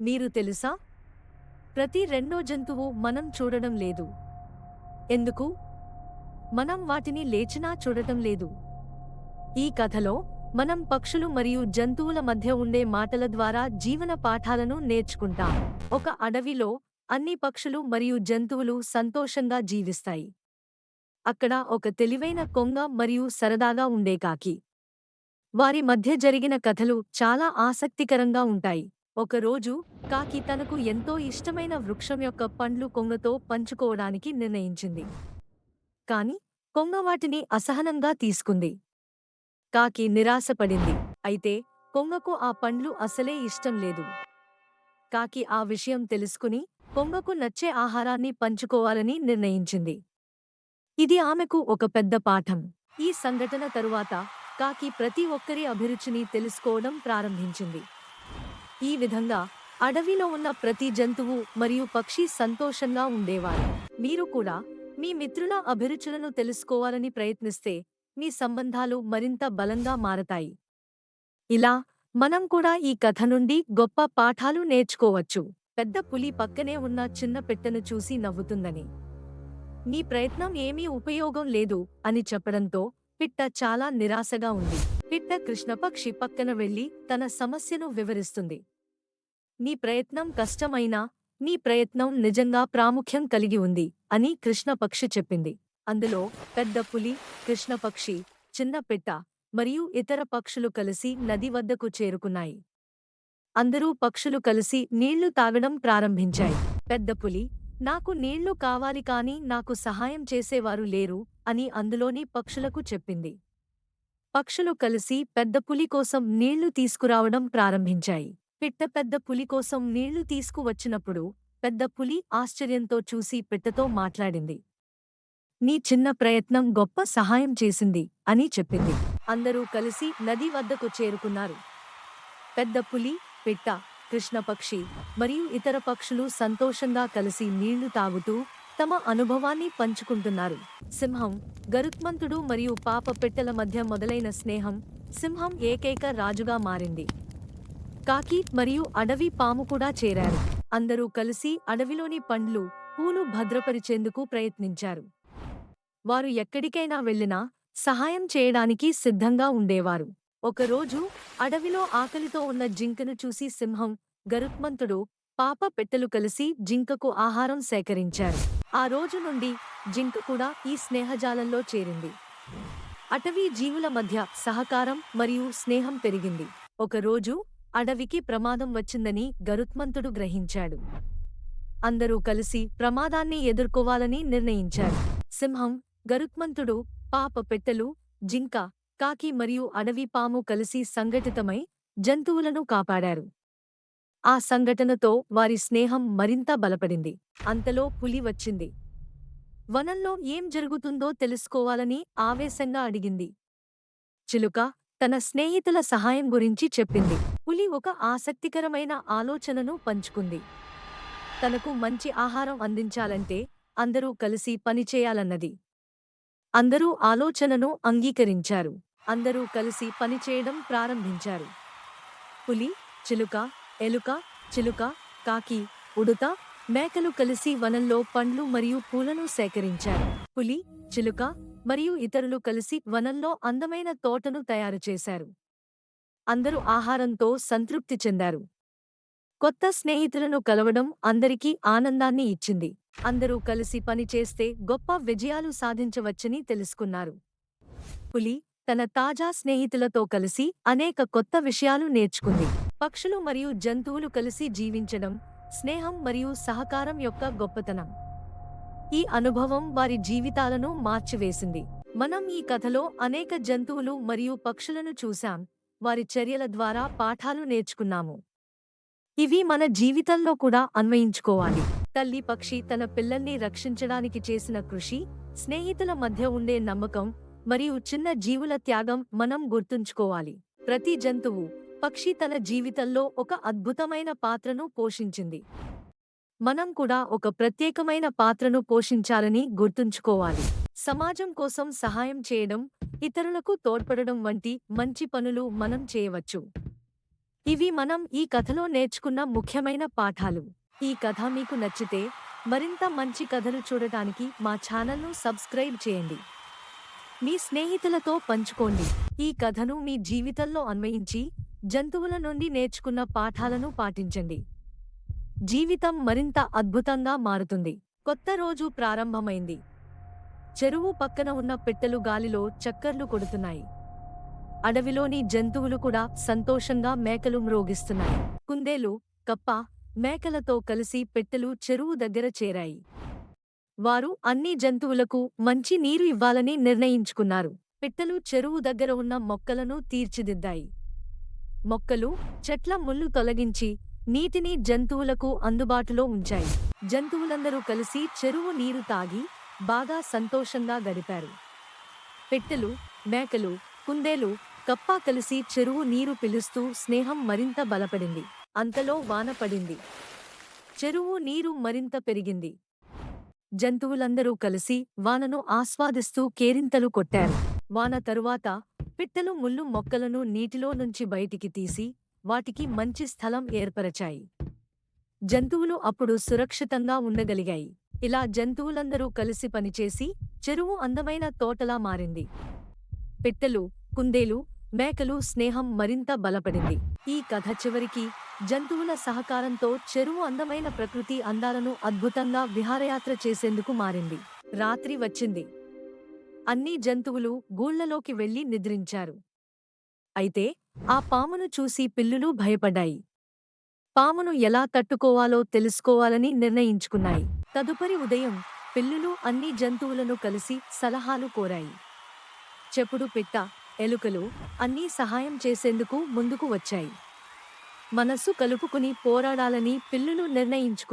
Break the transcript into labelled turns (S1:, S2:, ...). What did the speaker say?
S1: మీరు తెలుసా? ప్రతి రెండో జంతువు మనం చూడడం లేదు. ఎందుకు? మనం వాటిని లేచినా చూడటం లేదు. ఈ కథలో మనం పక్షులు మరియు జంతువుల మధ్య ఉండే మాటల ద్వారా జీవన పాఠాలను నేర్చుకుంటాం. ఒక అడవిలో అన్ని పక్షులు మరియు జంతువులు సంతోషంగా జీవిస్తాయి. అక్కడ ఒక తెలివైన కొంగ మరియు సరదాగా ఉండే కాకి. వారి మధ్య జరిగిన కథలు చాలా ఆసక్తికరంగా ఉంటాయి. ఒకరోజు కాకి తనకు ఎంతో ఇష్టమైన వృక్షం యొక్క పండ్లు కొంగతో పంచుకోవడానికి నిర్ణయించింది. కాని కొంగ వాటిని అసహనంగా తీసుకుంది. కాకి నిరాశపడింది. అయితే కొంగకు ఆ పండ్లు అసలే ఇష్టం లేదు. కాకి ఆ విషయం తెలుసుకుని కొంగకు నచ్చే ఆహారాన్ని పంచుకోవాలని నిర్ణయించింది. ఇది ఆమెకు ఒక పెద్ద పాఠం. ఈ సంఘటన తరువాత కాకి ప్రతి ఒక్కరి అభిరుచిని తెలుసుకోవడం ప్రారంభించింది. ఈ విధంగా అడవిలో ఉన్న ప్రతి జంతువు మరియు పక్షి సంతోషంగా ఉండేవారు. మీరు కూడా మీ మిత్రుల అభిరుచులను తెలుసుకోవాలని ప్రయత్నిస్తే మీ సంబంధాలు మరింత బలంగా మారతాయి. ఇలా మనం కూడా ఈ కథ నుండి గొప్ప పాఠాలు నేర్చుకోవచ్చు. పెద్ద పులి పక్కనే ఉన్న చిన్న పెట్టెను చూసి నవ్వుతుందని. నీ ప్రయత్నం ఏమీ ఉపయోగం లేదు అని చెప్పడంతో పిట్ట చాలా నిరాశగా ఉంది. పిట్ట కృష్ణపక్షి పక్కన వెళ్ళి తన సమస్యను వివరిస్తుంది. నీ ప్రయత్నం కష్టమైనా నీ ప్రయత్నం నిజంగా ప్రాముఖ్యం కలిగి ఉంది అని కృష్ణపక్షి చెప్పింది. అందులో పెద్ద పులి కృష్ణపక్షి చిన్న పిట్ట మరియు ఇతర పక్షులు కలిసి నది వద్దకు చేరుకున్నాయి. అందరూ పక్షులు కలిసి నీళ్ళు తాగడం ప్రారంభించాయి. పెద్ద పులి నాకు నీళ్ళు కావాలి కాని నాకు సహాయం చేసేవారు లేరు అని అందులోని పక్షులకు చెప్పింది. పక్షులు కలిసి పెద్ద పులి కోసం నీళ్ళు తీసుకురావడం ప్రారంభించాయి. పిట్ట పెద్ద పులి కోసం నీళ్ళు తీసుకువచ్చినప్పుడు పెద్ద పులి ఆశ్చర్యంతో చూసి పిట్టతో మాట్లాడింది. నీ చిన్న ప్రయత్నం గొప్ప సహాయం చేసింది అని చెప్పింది. అందరూ కలిసి నది వద్దకు చేరుకున్నారు. పెద్ద పులి పిట్ట కృష్ణపక్షి మరియు ఇతర పక్షులు సంతోషంగా కలిసి నీళ్ళు తాగుతూ తమ అనుభవాన్ని పంచుకుంటున్నారు. సింహం గరుత్మంతుడు మరియు పాప పెట్టెల మధ్య మొదలైన స్నేహం సింహం ఏకైక రాజుగా మారింది. కాకి మరియు అడవి పాము కూడా చేరారు. అందరూ కలిసి అడవిలోని పండ్లు పూలు భద్రపరిచేందుకు ప్రయత్నించారు. వారు ఎక్కడికైనా వెళ్ళినా సహాయం చేయడానికి సిద్ధంగా ఉండేవారు. ఒకరోజు అడవిలో ఆకలితో ఉన్న జింకను చూసి సింహం గరుత్మంతుడు పాప పెట్టెలు కలిసి జింకకు ఆహారం సేకరించారు. ఆ రోజు నుండి జింక కూడా ఈ స్నేహజాలంలో చేరింది. అటవీ జీవుల మధ్య సహకారం మరియు స్నేహం పెరిగింది. ఒకరోజు అడవికి ప్రమాదం వచ్చిందని గరుత్మంతుడు గ్రహించాడు. అందరూ కలిసి ప్రమాదాన్ని ఎదుర్కోవాలని నిర్ణయించారు. సింహం గరుత్మంతుడు పాప పెట్టెలు జింక కాకి మరియు అడవి పాము కలిసి సంఘటితమై జంతువులను కాపాడారు. ఆ సంఘటనతో వారి స్నేహం మరింత బలపడింది. అంతలో పులి వచ్చింది. వనంలో ఏం జరుగుతుందో తెలుసుకోవాలని ఆవేశంగా అడిగింది. చిలుక తన స్నేహితుల సహాయం గురించి చెప్పింది. పులి ఒక ఆసక్తికరమైన ఆలోచనను పంచుకుంది. తనకు మంచి ఆహారం అందించాలంటే అందరూ కలిసి పనిచేయాలన్నది అందరూ ఆలోచనను అంగీకరించారు. అందరూ కలిసి పనిచేయడం ప్రారంభించారు. పులి చిలుక ఎలుక చిలుక కాకి ఉడుత మేకలు కలిసి వనంలో పండ్లు మరియు పూలను సేకరించారు. పులి చిలుక మరియు ఇతరులు కలిసి వనంలో అందమైన తోటను తయారు చేశారు. అందరూ ఆహారంతో సంతృప్తి చెందారు. కొత్త స్నేహితులను కలవడం అందరికీ ఆనందాన్ని ఇచ్చింది. అందరూ కలిసి పనిచేస్తే గొప్ప విజయాలు సాధించవచ్చని తెలుసుకున్నారు. పులి తన తాజా స్నేహితులతో కలిసి అనేక కొత్త విషయాలు నేర్చుకుంది. పక్షులు మరియు జంతువులు కలిసి జీవించడం స్నేహం మరియు సహకారం యొక్క గొప్పతనం. ఈ అనుభవం వారి జీవితాలను మార్చివేసింది. మనం ఈ కథలో అనేక జంతువులు మరియు పక్షులను చూశాం. వారి చర్యల ద్వారా పాఠాలు నేర్చుకున్నాము. ఇవి మన జీవితంలో కూడా అన్వయించుకోవాలి. తల్లి పక్షి తన పిల్లల్ని రక్షించడానికి చేసిన కృషి స్నేహితుల మధ్య ఉండే నమ్మకం మరియు చిన్న జీవుల త్యాగం మనం గుర్తుంచుకోవాలి. ప్రతి జంతువు పక్షి తన జీవితంలో ఒక అద్భుతమైన పాత్రను పోషించింది. మనం కూడా ఒక ప్రత్యేకమైన పాత్రను పోషించాలని గుర్తుంచుకోవాలి. సమాజం కోసం సహాయం చేయడం ఇతరులకు తోడ్పడడం వంటి మంచి పనులు మనం చేయవచ్చు. ఇవి మనం ఈ కథలో నేర్చుకున్న ముఖ్యమైన పాఠాలు. ఈ కథ మీకు నచ్చితే మరింత మంచి కథలు చూడటానికి మా ఛానల్ను సబ్స్క్రైబ్ చేయండి. మీ స్నేహితులతో పంచుకోండి. ఈ కథను మీ జీవితంలో అన్వయించి జంతువుల నుండి నేర్చుకున్న పాఠాలను పాటించండి. జీవితం మరింత అద్భుతంగా మారుతుంది. కొత్త రోజు ప్రారంభమైంది. చెరువు పక్కన ఉన్న పెట్టెలు గాలిలో చక్కర్లు కొడుతున్నాయి. అడవిలోని జంతువులు కూడా సంతోషంగా మేకలు మ్రోగిస్తున్నాయి. కుందేలు కప్ప మేకలతో కలిసి పెట్టెలు చెరువు దగ్గర చేరాయి. వారు అన్ని జంతువులకు మంచి నీరు ఇవ్వాలని నిర్ణయించుకున్నారు. పిట్టలు చెరువు దగ్గర ఉన్న మొక్కలను తీర్చిదిద్దాయి. మొక్కలు చెట్ల ముళ్ళు తొలగించి నీటిని జంతువులకు అందుబాటులో ఉంచాయి. జంతువులందరూ కలిసి చెరువు నీరు తాగి బాగా సంతోషంగా గడిపారు. పెట్టెలు మేకలు కుందేలు కప్ప కలిసి చెరువు నీరు పిలుస్తూ స్నేహం మరింత బలపడింది. అంతలో వాన పడింది. చెరువు నీరు మరింత పెరిగింది. జంతువులందరూ కలిసి వానను ఆస్వాదిస్తూ కేరింతలు కొట్టారు. వాన తరువాత పిట్టలు ముళ్ళు మొక్కలను నీటిలో నుంచి బయటికి తీసి వాటికి మంచి స్థలం ఏర్పరచాయి. జంతువులు అప్పుడు సురక్షితంగా ఉండగలిగాయి. ఇలా జంతువులందరూ కలిసి పనిచేసి చెరువు అందమైన తోటలా మారింది. పిట్టలు కుందేలు మేకలు స్నేహం మరింత బలపడింది. ఈ కథ చివరికి జంతువుల సహకారంతో చెరువు అందమైన ప్రకృతి అందాలను అద్భుతంగా విహారయాత్ర చేసేందుకు మారింది. రాత్రి వచ్చింది. అన్ని జంతువులు గూళ్ళలోకి వెళ్ళి నిద్రించారు. అయితే ఆ పామును చూసి పిల్లులు భయపడ్డాయి. పామును ఎలా తట్టుకోవాలో తెలుసుకోవాలని నిర్ణయించుకున్నాయి. తదుపరి ఉదయం పిల్లులు అన్ని జంతువులను కలిసి సలహాలు కోరాయి. చెప్పుడు పిట్ట ఎలుకలు అన్నీ సహాయం చేసేందుకు ముందుకు వచ్చాయి. మనస్సు కలుపుకుని పోరాడాలని పిల్లులు నిర్ణయించుకు